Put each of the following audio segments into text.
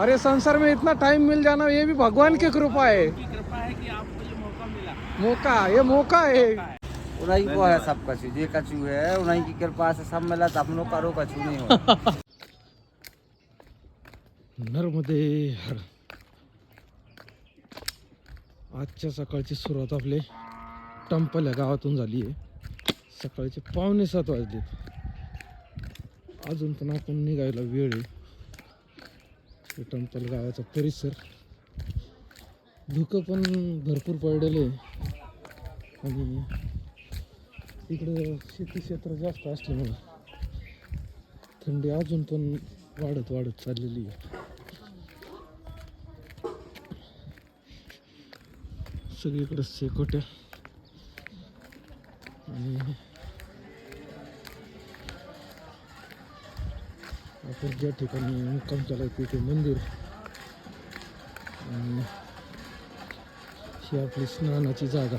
अरे संसार में इतना टाइम मिल जाना ये भी भगवान की कृपा है। की कृपा है कि आपको ये मौका मिला मौका ये मौका है। उन्हीं को है सब कछु जे कछु है उन्हीं की कृपा से सब मिला तो हम लोग करो कछु नहीं हो नर्मदे हर। आजच्या सकाळची सुरुवात आपले टंपल या गावातून झाली आहे. सकाळचे पावणे सात वाजलेत. अजून पण आपण निघायला वेळ आहे. हे टंपल गावाचा परिसर. धुकं पण भरपूर पडलेलं आहे. आणि इकडं शेती क्षेत्र जास्त असल्यामुळं थंडी अजून पण वाढत वाढत चाललेली आहे. सगळीकडं शेकोट्या. आणि आपण ज्या ठिकाणी मुक्काम केला तिथे मंदिर. आणि ही आपली स्नानाची जागा.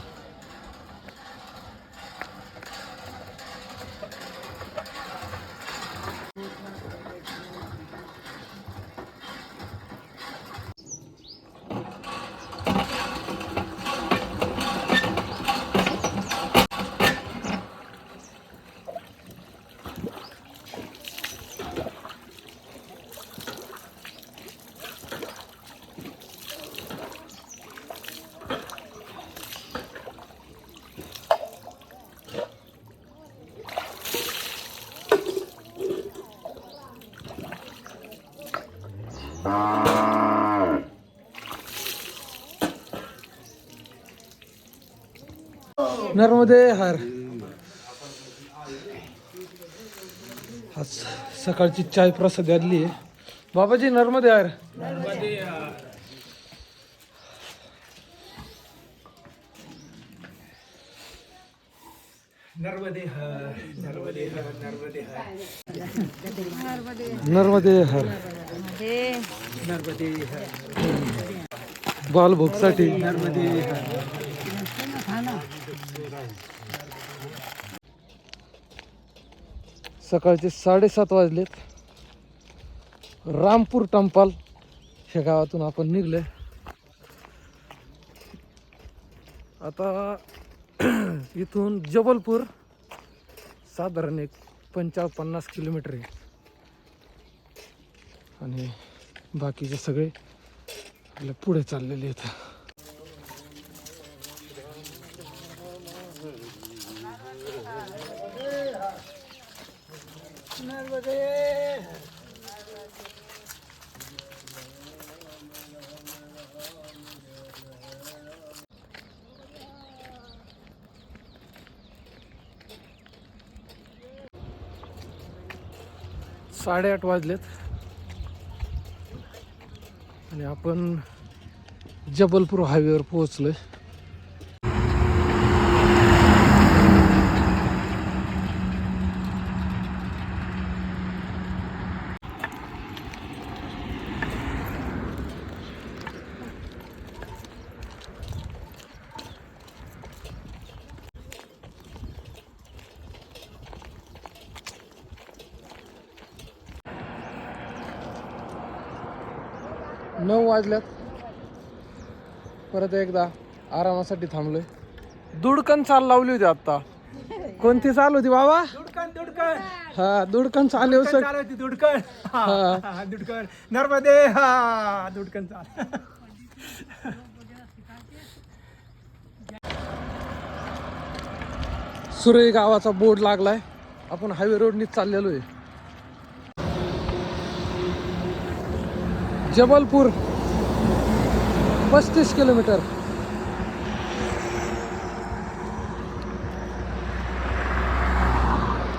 नर्मदे हर. आज सकाळची चाय प्रसाद आली आहे. बाबाजी नर्मदे हर. नर्मदे हर बालभोगसाठी. नर्मदे सकाळचे साडेसात वाजलेत. रामपूर टंपाल ह्या गावातून आपण निघलोय. आता इथून जबलपूर साधारण एक पंचा पन्नास किलोमीटर आहे. आणि बाकीचे सगळे आपल्या पुढे चाललेले आहेत. साडेआठ वाजलेत. आणि आपण जबलपूर हायवेवर पोहोचलोय. नऊ वाजल्यात. परत एकदा आरामासाठी थांबलोय. दुडकन चाल लावली होती आता कोणती चाल होती बाबा? दुडकन दुडकन. हा दुडकन चालू सग चाल होती दुडकन. हा. हा, दुडकन. नर्मदे हा दुडकन चाल. सुरई गावाचा बोर्ड लागलाय. आपण हायवे रोडनी चाललेलो आहे. जबलपूर पस्तीस किलोमीटर.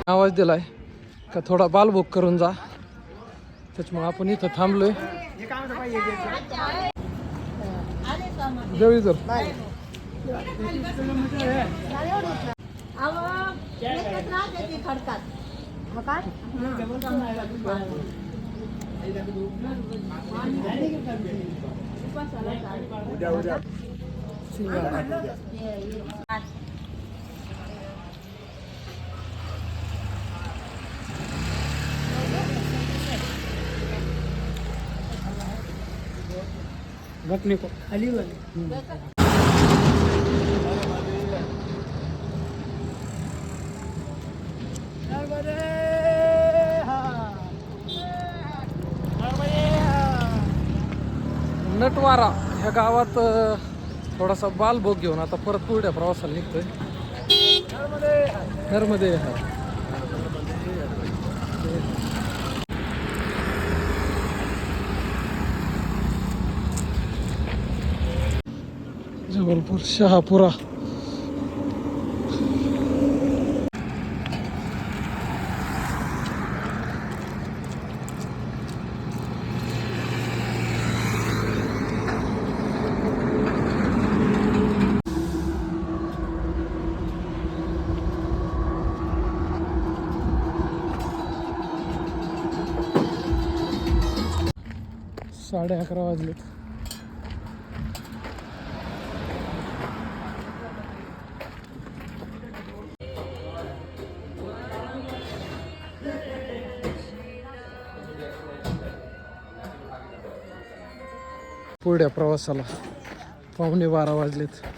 आवाज दिलाय का थोडा बालभोग करून जा. त्याच्यामुळे आपण इथं थांबलोय. हे देवी जर. खडकात. उद्या उद्या रखने को खाली वाले गावात थोडासा बालभोग घेऊन आता परत पुढ्या प्रवासाला निघतोय. नर्मदे जबलपूर शहापुरा. साडे अकरा वाजलेत पुढ्या प्रवासाला पावणे बारा वाजलेत.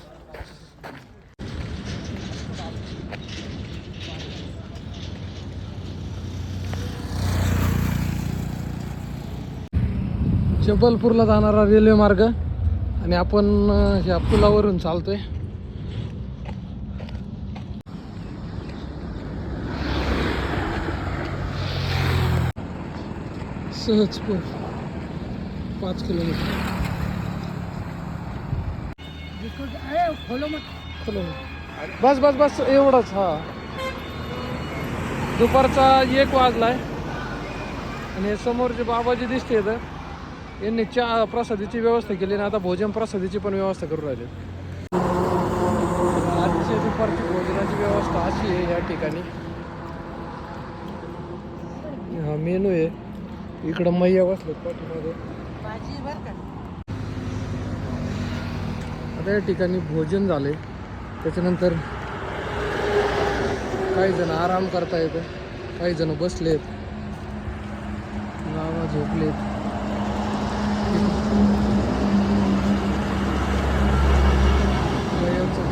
जबलपूरला जाणारा रेल्वे मार्ग आणि आपण ह्या पुलावरून चालतोय. सहजपूर पाच किलोमीटर. खोलो बस बस बस एवढंच हा. दुपारचा एक वाजलाय. आणि समोर जे बाबाजी दिसते तर यांनी चहा प्रसादीची व्यवस्था केली आणि आता भोजन प्रसादीची पण व्यवस्था करू राहिले. आजची दुपारची भोजनाची व्यवस्था अशी आहे या ठिकाणी. हा मेनू आहे. इकडं मैया बसले पाठीमागे. आता या ठिकाणी भोजन झाले त्याच्यानंतर काही जण आराम करता येतं काही जण बसलेत. झोपलेत.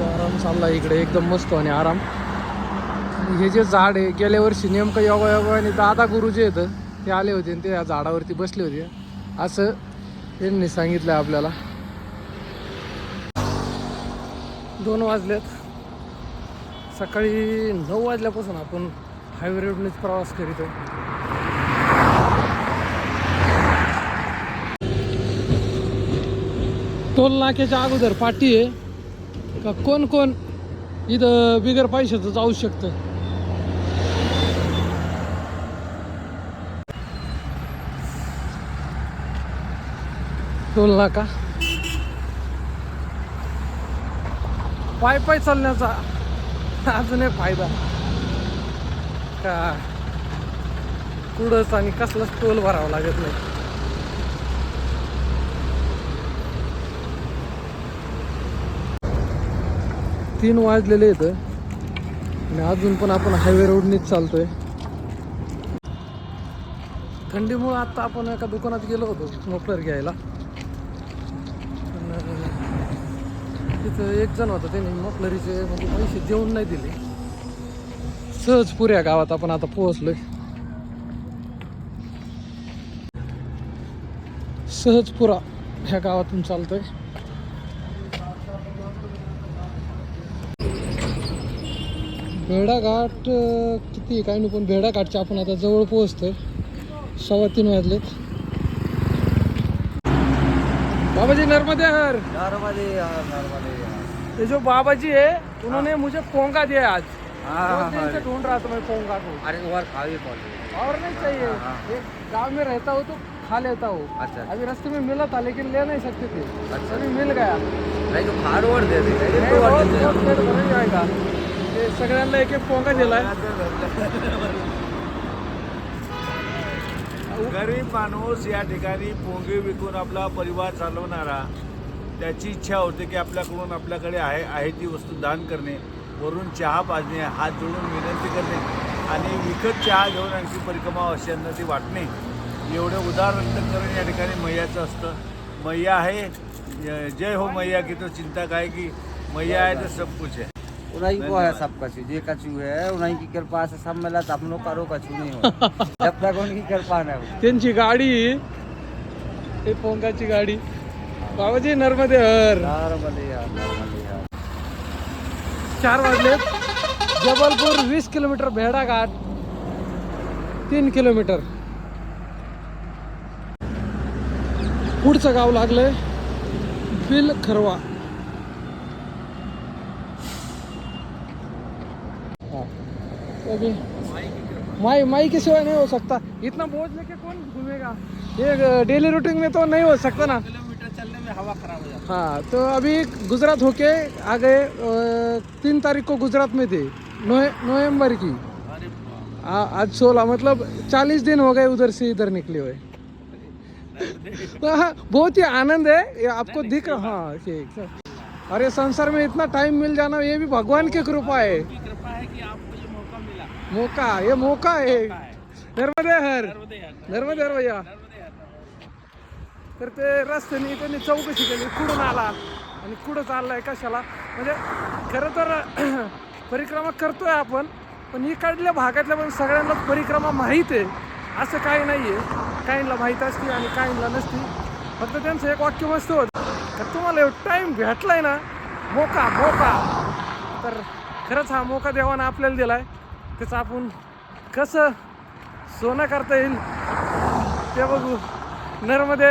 आराम चालला इकडे एकदम मस्त आणि आराम. हे जे झाड आहे गेल्या वर्षी नेमकं योगा योगा आणि दादा गुरु जे आहेत. ते आले होते आणि ते या झाडावरती बसले होते. असं त्यांनी सांगितलं आपल्याला. दोन वाजलेत. सकाळी नऊ वाजल्यापासून आपण हायवे रोडनेच प्रवास करीतो टोल नाक्याच्या अगोदर पाठी आहे. का कोण कोण इथं बिगर पैशाचं जाऊ शकतं? टोल नाका पाय पाय चालण्याचा अजून फायदा. का? कुठंच आणि कसलाच टोल भरावा लागत नाही. तीन वाजलेले आहेत. आणि अजून पण आपण हायवे रोडनीच चालतोय. थंडीमुळं आता आपण एका दुकानात गेलो होतो मफलर घ्यायला. तिथं एक जण होता त्याने मफलरीचे म्हणजे पैसे देऊन नाही दिले. सहज पुऱ्या गावात आपण आता पोहोचलोय. सहजपुरा ह्या गावातून चालतोय. भेडाघाट किती काय नाही पण भेडाघाटच्या आपण आता जवळ पोहोचतोय. सव्वा तीन वाजलेत. बाबाजी नर्मदे हर. नर्मदे नर्मदे ये जो बाबा जी है. उन्होंने मुझे पोंगा दिया आज. बहुत दिन से। ढूंढ रहा था मैं पोंगा को अरे और खावे और नहीं चाहिए। एक गांव में रहता हूँ तो खा लेता हूँ. अच्छा अभी रास्ते में मिला था लेकिन ले नहीं सकते थे. अच्छा। अभी मिल गया. नहीं तो खारोड दे दे पेट जाएगा. हे सगळ्यांना एक एक पोंगा दिलाय. गरीब माणूस या ठिकाणी पोंगे विकून आपला परिवार चालवणारा त्याची इच्छा होते की आपल्याकडून आपल्याकडे आहे आहे ती वस्तू दान करणे. वरून चहा पाजणे हात जोडून विनंती करणे आणि विकत चहा घेऊन आणखी परिक्रमा अशांना ती वाटणे. एवढं उदाहरण अंतकरण या ठिकाणी मैयाचं असतं. मैया आहे जय हो मैया की तो चिंता काय की मैया आहे तर सब कुछ उन्हीं को है सब कछु जे कछु है उन्हीं की कृपा से सब मिला तो हम लोग का रो कछु नहीं हो जब तक उनकी कृपा न हो। त्यांची गाडी हे पोंगाची गाडी. बाबाजी नर्मदे हर नर्मदे हर, नर्मदे हर। चार वाजले. जबलपूर वीस किलोमीटर भेडा घाट तीन किलोमीटर. पुढचं गाव लागलंय बिल खरवा अभी माई माई के सिवाय नहीं हो सकता। इतना बोझ लेके कौन घूमेगा? ये डेली रूटीन में तो नहीं हो सकता ना। किलोमीटर चलने में हवा खराब हो जाती हाँ। तो अभी गुजरात होके आ गए तीन तारीख को गुजरात में थे नोए नवंबर की। आ, आज सोलह मतलब चालीस दिन हो गए उधर से इधर निकले हुए। हाँ, बहुत ही आनंद है ये आपको दिख रहा हाँ ठीक है अरे संसार में इतना टाइम मिल जाना ये भी भगवान की कृपा है। कृपा है कि आपको ये मौका ये मौका है नर्मदे हर. नर्मदे हर. भैया. तर ते रस्त्याने त्यांनी चौकशी केली कुठून आला आणि कुठं चाललाय कशाला? म्हणजे खरं तर परिक्रमा करतोय आपण पण इकडल्या भागातल्या पण सगळ्यांना परिक्रमा माहीत आहे. असं काही नाही आहे काहींना माहीत असते आणि काहींना नसती. फक्त त्यांचं एक वाक्य मस्त होतं. तर तुम्हाला एवढं टाईम भेटलाय ना? मोका मोका. तर खरंच हा मोका देवानं आपल्याला दिलाय. त्याचं आपण कसं सोनं करता येईल ते बघू. नर्मदे.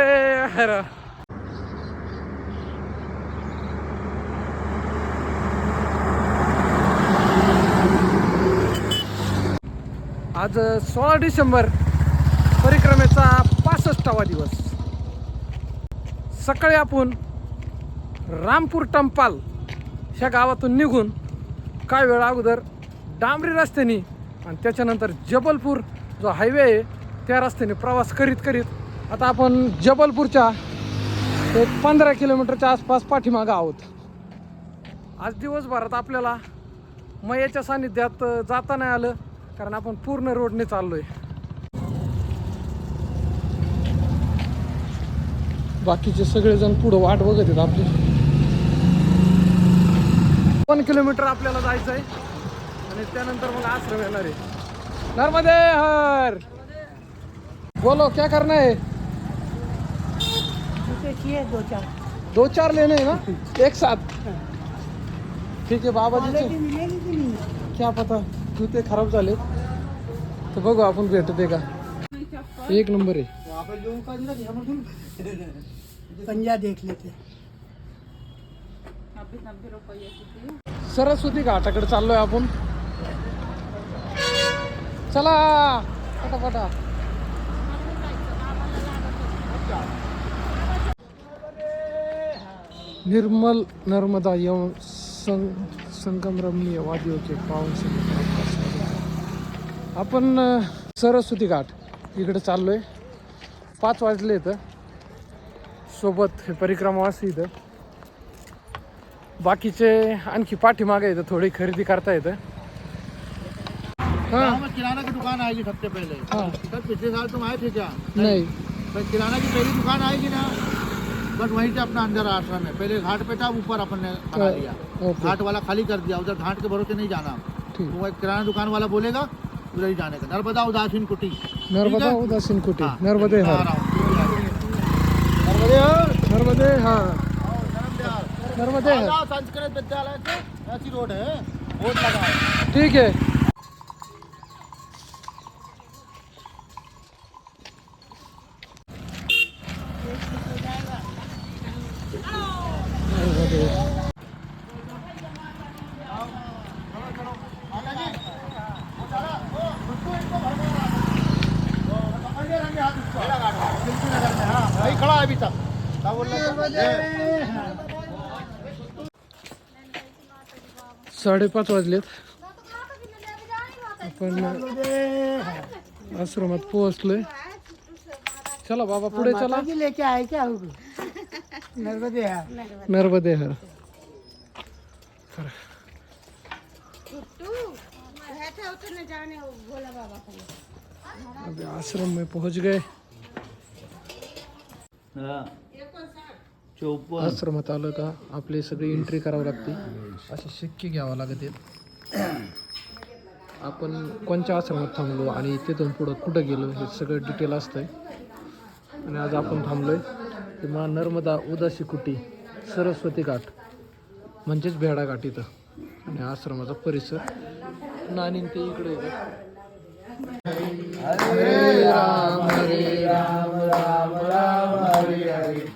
हरा आज सोळा डिसेंबर परिक्रमेचा पासष्टावा दिवस. सकाळी आपण रामपूर टंपाल ह्या गावातून निघून काय वेळ अगोदर डांबरी रस्त्याने आणि त्याच्यानंतर जबलपूर जो हायवे आहे त्या रस्त्याने प्रवास करीत करीत आता आपण जबलपूरच्या एक पंधरा किलोमीटरच्या आसपास पाठीमागं आहोत. आज दिवसभरात आपल्याला मयाच्या सानिध्यात जाता नाही आलं कारण आपण पूर्ण रोडने चाललोय. बाकीचे सगळेजण पुढं वाट बघत आहेत आपली. दोन किलोमीटर आपल्याला जायचं आहे आणि त्यानंतर मग आश्रम येणार. आहे नर्मदे हर! बोलो क्या करना है? दो चार। दो चार लेने हैं ना? एक साथ? ठीक मिलेगी कि नहीं? क्या पता जूते खराब झाले। तर बघू आपण भेटते का? एक नंबर आहे. पंजा देख लेते। सरस्वती घाटाकडे चाललोय आपण. चला. पटापटा. निर्मल नर्मदा यम सं संगम रमणीय वादियों पावन आपण सरस्वती घाट इकडे चाललोय. पाच वाजले इथं. सोबत हे परिक्रमावासी इथं. बाकीचे आणखी पाठीमागे येतं थोडी खरेदी करता येतं. हाँ। में किराना की दुकान आएगी सबसे पहले। हाँ। सर पिछले साल तुम आए थे क्या? नहीं। तो किराना की पहली दुकान आएगी ना? बस वहीं से अपना अंदर आश्रम है। पहले घाट पे था ऊपर अपन ने बना लिया। घाट वाला खाली कर दिया। उधर घाट के भरोसे नहीं जाना। वो एक किराना दुकान वाला बोलेगा उधर ही जाने का। नर्मदा उदासीन कुटी। नर्मदा उदासीन कुटी। हाँ, नर्मदे हर। हूँ। नर्मदे हर। नर्मदे हाँ। नर्मदे हर। संस्कृत विद्यालय से ऐसी रोड है। बोर्ड लगा है। ठीक है वही खड़ा है अभी तक क्या बोल रहे थे? साडेपाच वाजलेत. आपण आश्रमात पोहोचलोय. चला बाबा पुढे चला. लेके आए क्या हुकू नर्मदे यार नर्मदे हर अभी आश्रम में पहुँच गए. चौपन्न. आश्रमात आलं का आपली सगळी एंट्री करावी लागते. असे शिक्के घ्यावं लागते. आपण कोणत्या आश्रमात थांबलो आणि तिथून पुढं कुठं गेलो हे सगळं डिटेल असतंय. आणि आज आपण थांबलोय ते मा नर्मदा उदासी कुटी सरस्वती घाट म्हणजेच भेडा घाट इथं. आणि आश्रमाचा परिसर नाणी ते इकडे येतं हरे कृष्णा हरे कृष्णा कृष्णा कृष्णा हरे हरे.